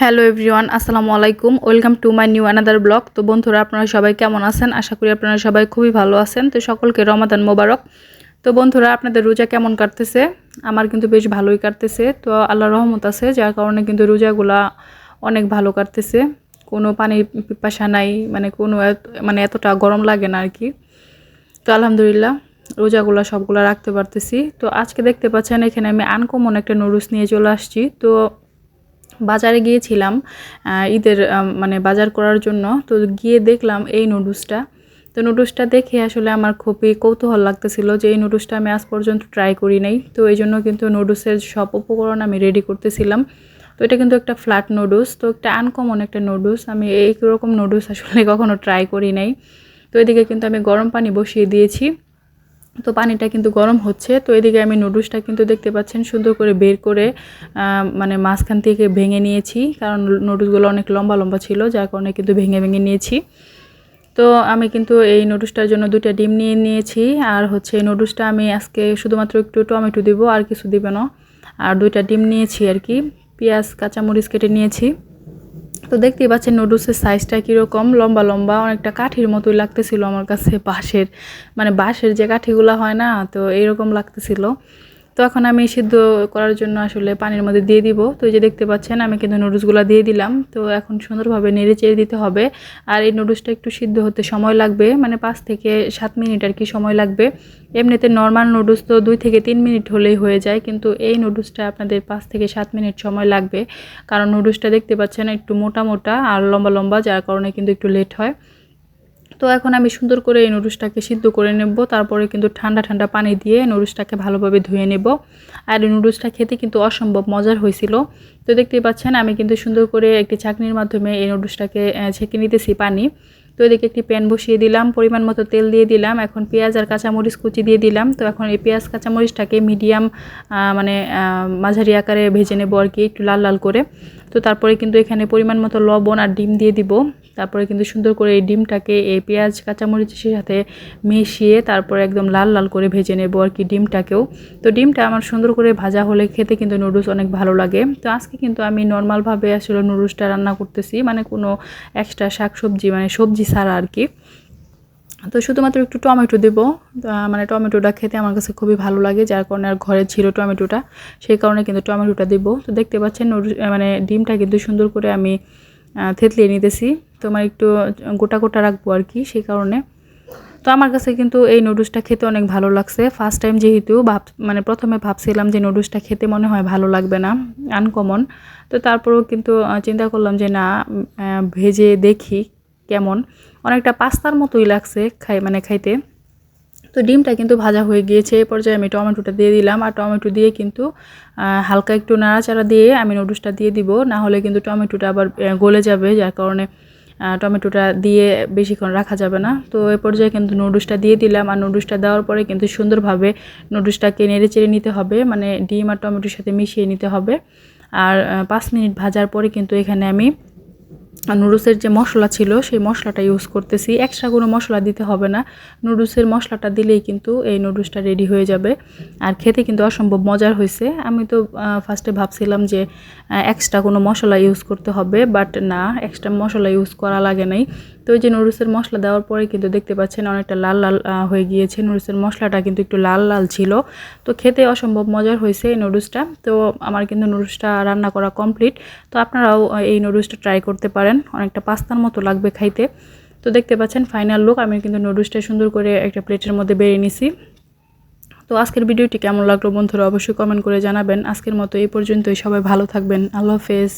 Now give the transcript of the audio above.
Hello everyone, আসসালামু আলাইকুম। Welcome to my new another blog. তো বন্ধুরা, আপনারা সবাই কেমন আছেন? আশা করি আপনারা সবাই খুবই ভালো আছেন। তো সকলকে রমাদান মোবারক। তো বন্ধুরা, আপনাদের রোজা কেমন কাটতেছে? আমার কিন্তু বেশ ভালোই কাটতেছে। তো আল্লাহ রহমত আছে, যার কারণে কিন্তু রোজাগুলা অনেক ভালো কাটতেছে। কোনো পানি পিপাসা নাই মানে কোনো মানে এতটা গরম লাগে না আর কি তো আলহামদুলিল্লাহ, রোজাগুলো সবগুলো রাখতে পারতেছি। তো আজকে দেখতে পাচ্ছেন, এখানে আমি আনকমন একটা নুডলস নিয়ে চলে আসছি। তো বাজারে গিয়েছিলাম ঈদের মানে বাজার করার জন্য। তো গিয়ে দেখলাম এই নুডলসটা। তো নুডলসটা দেখে আসলে আমার খুবই কৌতূহল লাগতেছিল যে এই নুডলসটা আমি আজ পর্যন্ত ট্রাই করি নাই। তো এই জন্য কিন্তু নুডলসের সব উপকরণ আমি রেডি করতেছিলাম। তো এটা কিন্তু একটা ফ্ল্যাট নুডলস, তো একটা আনকমন একটা নুডলস। আমি এই রকম নুডলস আসলে কখনো ট্রাই করি নাই। তো এদিকে কিন্তু আমি গরম পানি বসিয়ে দিয়েছি। তো পানিটা কিন্তু গরম হচ্ছে। তো এদিকে আমি নুডলসটা কিন্তু দেখতে পাচ্ছেন, সুন্দর করে বের করে মানে মাঝখান থেকে ভেঙে নিয়েছি। কারণ নুডলসগুলো অনেক লম্বা লম্বা ছিল, যার কারণে কিন্তু ভেঙে ভেঙে নিয়েছি। তো আমি কিন্তু এই নুডলসটার জন্য দুইটা ডিম নিয়ে নিয়েছি। আর হচ্ছে এই নুডলসটা আমি আজকে শুধুমাত্র একটু টমেটো দিব, আর কিছু দিব না। আর দুইটা ডিম নিয়েছি আর কি। পেঁয়াজ, কাঁচামরিচ কেটে নিয়েছি। তো দেখতেই পাচ্ছেন নুডলসের সাইজটা কীরকম? লম্বা লম্বা, অনেকটা কাঠির মতোই লাগতেছিল আমার কাছে বাঁশের মানে বাঁশের যে কাঠিগুলো হয় না, তো এইরকম লাগতেছিল। তো এখন আমি সিদ্ধ করার জন্য আসলে পানির মধ্যে দিয়ে দিব। তো এই যে দেখতে পাচ্ছেন, আমি কিন্তু নুডলসগুলো দিয়ে দিলাম। তো এখন সুন্দরভাবে নেড়ে চেড়ে দিতে হবে। আর এই নুডলসটা একটু সিদ্ধ হতে সময় লাগবে মানে পাঁচ থেকে সাত মিনিট আর কি সময় লাগবে। এমনিতে নর্মাল নুডলস তো দুই থেকে তিন মিনিট হলেই হয়ে যায়, কিন্তু এই নুডলসটা আপনাদের পাঁচ থেকে সাত মিনিট সময় লাগবে। কারণ নুডলসটা দেখতে পাচ্ছেন একটু মোটা মোটা আর লম্বা লম্বা, যার কারণে কিন্তু একটু লেট হয়। তো এখন আমি সুন্দর করে এই নুডলসটাকে সিদ্ধ করে নেব। তারপরে কিন্তু ঠান্ডা ঠান্ডা পানি দিয়ে নুডলসটাকে ভালোভাবে ধুয়ে নেব। আর নুডলসটা খেতে কিন্তু অসম্ভব মজার হয়েছিল। তো দেখতেই পাচ্ছেন, আমি কিন্তু সুন্দর করে একটি চাকনির মাধ্যমে এই নুডলসটাকে ছেঁকে নিতেছি পানি। তো এদিকে একটি প্যান বসিয়ে দিলাম, পরিমাণ মতো তেল দিয়ে দিলাম। এখন পেঁয়াজ আর কাঁচামরিচ কুচি দিয়ে দিলাম। তো এখন এই পেঁয়াজ, কাঁচামরিচটাকে মিডিয়াম মানে মাঝারি আকারে ভেজে নেব আর কি, একটু লাল লাল করে। তো তারপরে কিন্তু এখানে পরিমাণ মতো লবণ আর ডিম দিয়ে দিব। তারপরে কিন্তু সুন্দর করে এই ডিমটাকে এই পেঁয়াজ, কাঁচামরিচের সাথে মিশিয়ে তারপরে একদম লাল লাল করে ভেজে নেব আর কি ডিমটাকেও। তো ডিমটা আমার সুন্দর করে ভাজা হলে খেতে কিন্তু নুডলস অনেক ভালো লাগে। তো আজকে কিন্তু আমি নর্মালভাবে আসলে নুডলসটা রান্না করতেছি মানে কোনো এক্সট্রা শাক সবজি মানে সবজি ছাড়া আর কি। তো শুধুমাত্র একটু টমেটো দেবো। মানে টমেটোটা খেতে আমার কাছে খুবই ভালো লাগে, যার কারণে আর ঘরে ছিল টমেটোটা। সেই কারণে কিন্তু টমেটোটা দেবো। তো দেখতে পাচ্ছেন মানে ডিমটা কিন্তু সুন্দর করে আমি থেতলিয়ে নিতেছি। তো আমার একটু গোটা গোটা রাখব আর কি সেই কারণে। তো আমার কাছে কিন্তু এই নুডলসটা খেতে অনেক ভালো লাগছে। ফার্স্ট টাইম যেহেতু ভাব মানে প্রথমে ভাবছিলাম যে নুডলসটা খেতে মনে হয় ভালো লাগবে না আনকমন তো তারপরেও কিন্তু চিন্তা করলাম যে না ভেজে দেখি কেমন? অনেকটা পাস্তার মতোই লাগছে খাই মানে খাইতে। তো ডিমটা কিন্তু ভাজা হয়ে গিয়েছে এই পর্যায়ে আমি টমেটোটা দিয়ে দিলাম। আর টমেটো দিয়ে কিন্তু হালকা একটু নাড়াচাড়া দিয়ে আমি নুডলসটা দিয়ে দিব। না হলে কিন্তু টমেটোটা আবার গলে যাবে, যার কারণে টমেটোটা দিয়ে বেশিক্ষণ রাখা যাবে না। তো এ পর্যায়ে কিন্তু নুডলসটা দিয়ে দিলাম। আর নুডলসটা দেওয়ার পরে কিন্তু সুন্দরভাবে নুডলসটাকে নেড়ে চেড়ে নিতে হবে। মানে ডিম আর টমেটোর সাথে মিশিয়ে নিতে হবে। আর পাঁচ মিনিট ভাজার পরে কিন্তু এখানে আমি নুডলসের যে মশলা ছিল, সেই মশলাটা ইউজ করতেছি। এক্সট্রা কোনো মশলা দিতে হবে না। নুডলসের মশলাটা দিলেই কিন্তু এই নুডলসটা রেডি হয়ে যাবে। আর খেতে কিন্তু অসম্ভব মজার হয়েছে। আমি তো ফার্স্টে ভাবছিলাম যে এক্সট্রা কোনো মশলা ইউজ করতে হবে বাট না এক্সট্রা মশলা ইউজ করা লাগে নাই। তো ওই যে নুডলসের মশলা দেওয়ার পরে কিন্তু দেখতে পাচ্ছেন অনেকটা লাল লাল হয়ে গিয়েছে। নুডলসের মশলাটা কিন্তু একটু লাল লাল ছিল। তো খেতে অসম্ভব মজার হয়েছে এই নুডলসটা। তো আমার কিন্তু নুডলসটা রান্না করা কমপ্লিট তো আপনারাও এই নুডলসটা ট্রাই করতে পারেন, অনেকটা পাস্তার মতো লাগবে খাইতে। তো দেখতে পাচ্ছেন ফাইনাল লুক আমি কিন্তু নুডলসটা সুন্দর করে একটা প্লেটের মধ্যে বেরিয়ে নিছি। তো আজকের ভিডিওটি কেমন লাগল বন্ধুরা অবশ্যই কমেন্ট করে জানাবেন। আজকের মতো এই পর্যন্তই, সবাই ভালো থাকবেন, আল্লাহ হাফেজ।